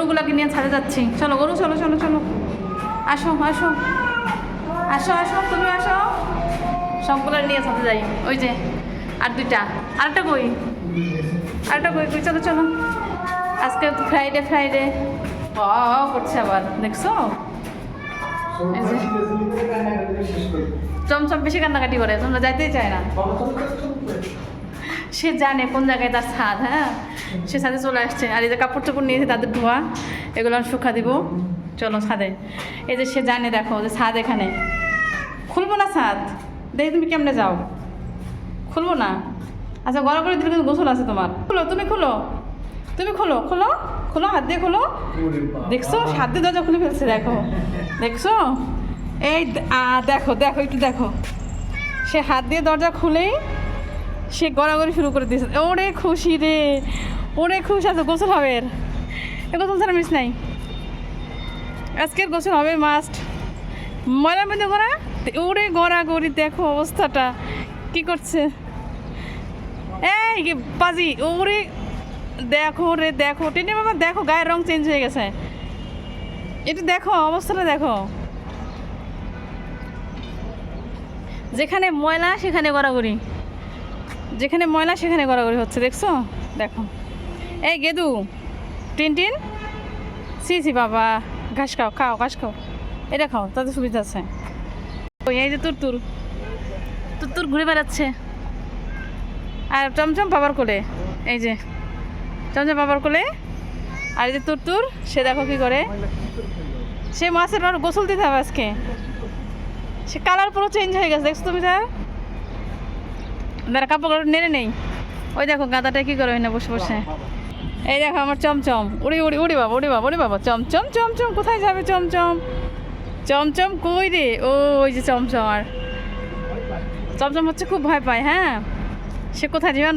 গরুগুলাকে নিয়ে ছাদে যাচ্ছি। চলো, গরু, চলো চলো চলো। আসো আসো। আসো আসো, তুমি আসো। সবগুলো নিয়ে ছাদে যাই। ওই যে, আর দুইটা। আরেকটা কই? আরেকটা কই কই? চলো চলো। আজকে ফ্রাইডে ফ্রাইডে করছে আবার। দেখছ? চমচম বেশি কান্নাকাটি করে, তোমরা যাইতেই চায় না। সে জানে কোন জায়গায় তার ছাদ হ্যাঁ? সে ছাদে চলে আসছে। আর এই যে কাপড় চোপড় নিয়েছে তাদের ধোয়া, এগুলো আমি শুকা দিব। চলো ছাদে। এই যে সে জানে, দেখো, যে ছাদ এখানে। খুলবো না ছাদ? দেখি তুমি কেমনে যাও। খুলবো না? আচ্ছা গরম করে দিলে কিন্তু গোসল আছে তোমার। খুলো, তুমি খুলো। তুমি খোলো খোলো খোলো, হাত দিয়ে খোলো। দেখছ? হাত দিয়ে দরজা খুলে ফেলছে, দেখো। দেখছ? এই দেখো দেখো, একটু দেখো। সে হাত দিয়ে দরজা খুলেই সে গড়াগড়ি শুরু করে দিয়েছে। ওরে খুশি রে, ওরে খুশি আছে, গোসল হবে। এ গোসল ছাড়া মিস নাই। আজকের গোসল হবে মাস্ট ময়লা মধ্যে গড়া ওরে গড়াগড়ি, দেখো অবস্থাটা। কি করছে? এই বাজি ওরে দেখো রে, দেখো। টেনে বাবা, দেখো, গায়ের রং চেঞ্জ হয়ে গেছে। এটা দেখো, অবস্থাটা দেখো। যেখানে ময়লা, সেখানে গড়াগড়ি। যেখানে ময়লা, সেখানে গড়াগড়ি হচ্ছে, দেখছ? দেখো। এই গেদু, টিন টিন? সি সি বাবা। ঘাস খাও খাও, ঘাস খাও। এটা খাও, তাতে সুবিধা আছে। ওই, এই যে তুর তুর তুর তুর ঘুরে বেড়াচ্ছে। আর চমচম বাবার কোলে, এই যে। চমচম বাবার কোলে। আর এই যে তুর তুর সে দেখো কি করে। সে মাছের গোসল দিতে হবে আজকে। সে কালার পুরো চেঞ্জ হয়ে গেছে, দেখছ তুমি তার? দাঁড়া কাপড় নেড়ে নেই? ওই দেখো গাদাটা কি করে না বসে বসে? এই দেখো আমার চমচম। উড়ি উড়ি উড়ি বাবা উড়ি বাবা উড়ি বাবা। চমচম চমচম, কোথায় যাবে চমচম? চমচম কই রে? ওই যে চমচম আর। চমচম হচ্ছে খুব ভয় পায় হ্যাঁ? সে কোথায় জীবন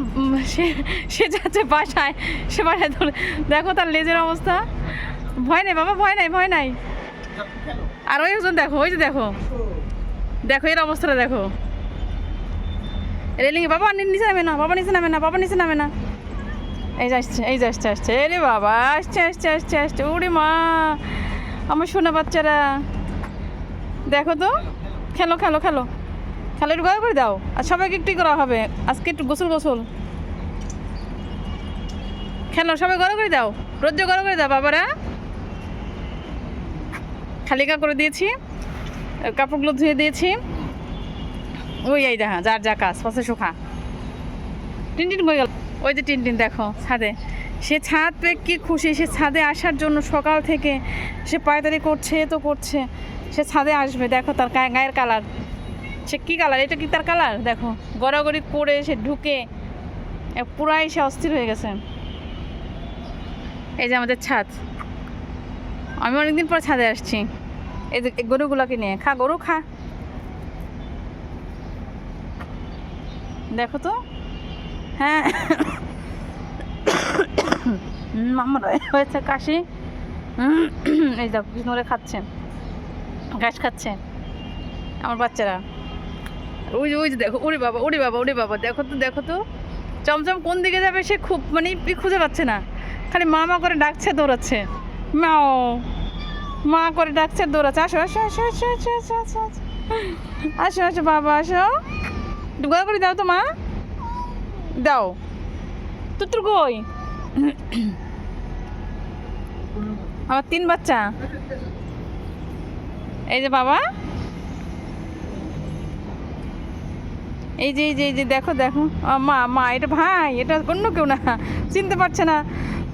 সে সে যাচ্ছে বাসায়, সে বাসায় ধরে। দেখো তার লেজের অবস্থা। ভয় নেই বাবা, ভয় নাই ভয় নাই। আর ওই ওজন দেখো, ওই যে দেখো। দেখো এর অবস্থাটা দেখো। রেলিং বাবা নিচে নামে না, বাবা, নিচে নামে না, বাবা, নিচে নামে না। এই যে আসছে, এই যে আসছে আসছে রে বাবা, আসছে আসছে আসছে আসছে, উড়ি মা। আমার সোনা বাচ্চারা, দেখো তো, খেলো খেলো খেলো। খেলো, একটু গড়া করে দাও, আর সবাইকে একটু করা হবে, আজকে একটু গোসল গোসল। খেলো, সবাই গড়া করে দাও, রোদ্র গড়া করে দাও, বাবারা। খালিকা করে দিয়েছি, কাপড়গুলো ধুয়ে দিয়েছি। ওই, এই দেখা, যার যা কাজ, পাশে সুখা টিন টিন করে গেল? ওই যে টিন টিন দেখো, ছাদে। সে ছাদ পেয়ে কি খুশি, সে ছাদে আসার জন্য সকাল থেকে সে পায়তারি করছে, এ তো করছে। সে ছাদে আসবে, দেখো তার গায়ে গায়ের কালার। সে কী কালার? এটা কি তার কালার? দেখো, গড়াগড়ি করে সে ঢুকে পুরাই সে অস্থির হয়ে গেছে। এই যে আমাদের ছাদ। আমি অনেকদিন পর ছাদে আসছি। এই যে গরুগুলোকে নিয়ে। খা, গরু খা। দেখো তো। হ্যাঁ। আমার হয়েছে কাশি। এই দেখো কৃষ্ণ করে খাচ্ছে। ঘাস খাচ্ছে। আমার বাচ্চারা। ওই যে ওই যে দেখো, ওরে বাবা ওরে বাবা ওরে বাবা, দেখো তো দেখো তো। চমচম কোন দিকে যাবে সে খুব মানে খুঁজে পাচ্ছে না। খালি মা মা করে ডাকছে, দৌড়াচ্ছে। মাও। মা করে ডাকছে, দৌড়াচ্ছে। আসো আসো আসো আসো আসো আসো আসো। আসো আসো, বাবা, আসো। একটু গড়া করে দাও তো, মা। দাও। তুতুর আমার তিন বাচ্চা। এই যে বাবা। এই যে এই যে এই যে, দেখো দেখো। মা মা, এটা ভাই, এটা অন্য কেউ না। চিনতে পারছে না।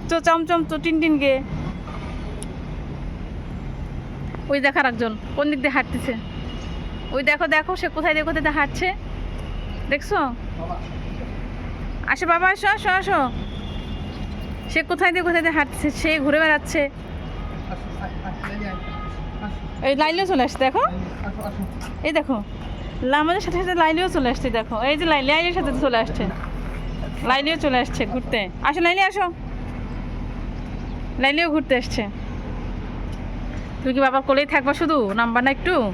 তো চমচম টিন টিনকে ওই দেখার একজন কোন দিক দিয়ে হাঁটতেছে। ওই দেখো দেখো, সে কোথায় দিয়ে, কোথায় হাঁটছে। দেখছ? আসো বাবা, আসো আসো আসো। সে কোথায় দিয়ে কোথায় দিয়ে হাঁটছে? সে ঘুরে বেড়াচ্ছে। এই লাইলেও চলে আসছে, দেখো। এই দেখো লা- আমাদের সাথে সাথে লাইলিও চলে আসছে, দেখো। এই যে লাইলি লাইলির সাথে চলে আসছে। লাইলিও চলে আসছে ঘুরতে। আসো লাইলি আসো। লাইলিও ঘুরতে আসছে। তুমি কি বাবার কোলেই থাকবা শুধু? নাম্বার না একটু?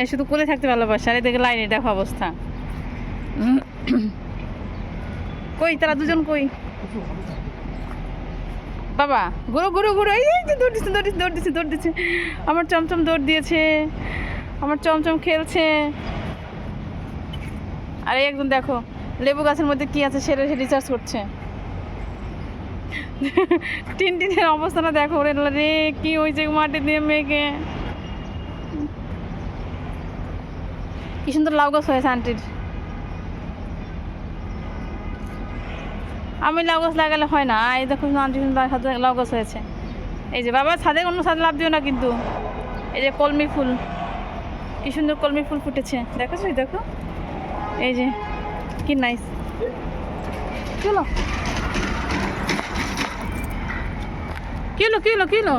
এই শুধু কোলে থাকতে ভালোবাসে, আর এদিকে লাইনে দেখো অবস্থা। কই তারা দুজন কই? বাবা, ঘুরো ঘুরো ঘুরো। এই যে দৌড় দিচ্ছে দৌড় দিচ্ছে দৌড় দিচ্ছে দৌড় দিচ্ছে আমার চমচম দৌড় দিয়েছে, আমার চমচম খেলছে। আর এই একদম দেখো, লেবু গাছের মধ্যে কি আছে সেটা সে রিচার্জ করছে। টিন টিনের অবস্থাটা দেখো রে রে, কি হয়েছে মাটি দিয়ে মেঘে। কি সুন্দর লাউ গাছ হয়েছে, আন্টির। আমি লাউ গাছ লাগালে হয় না। এই দেখো আন্টি হাতে লাউ গাছ হয়েছে। এই যে বাবা, ছাদে অন্য ছাদে লাভ দিও না কিন্তু। এই যে কলমি ফুল। কি সুন্দর কলমি ফুল ফুটেছে। দেখো দেখো। এই যে, কি নাইস কি হলো? কি হলো কি হলো কি হলো?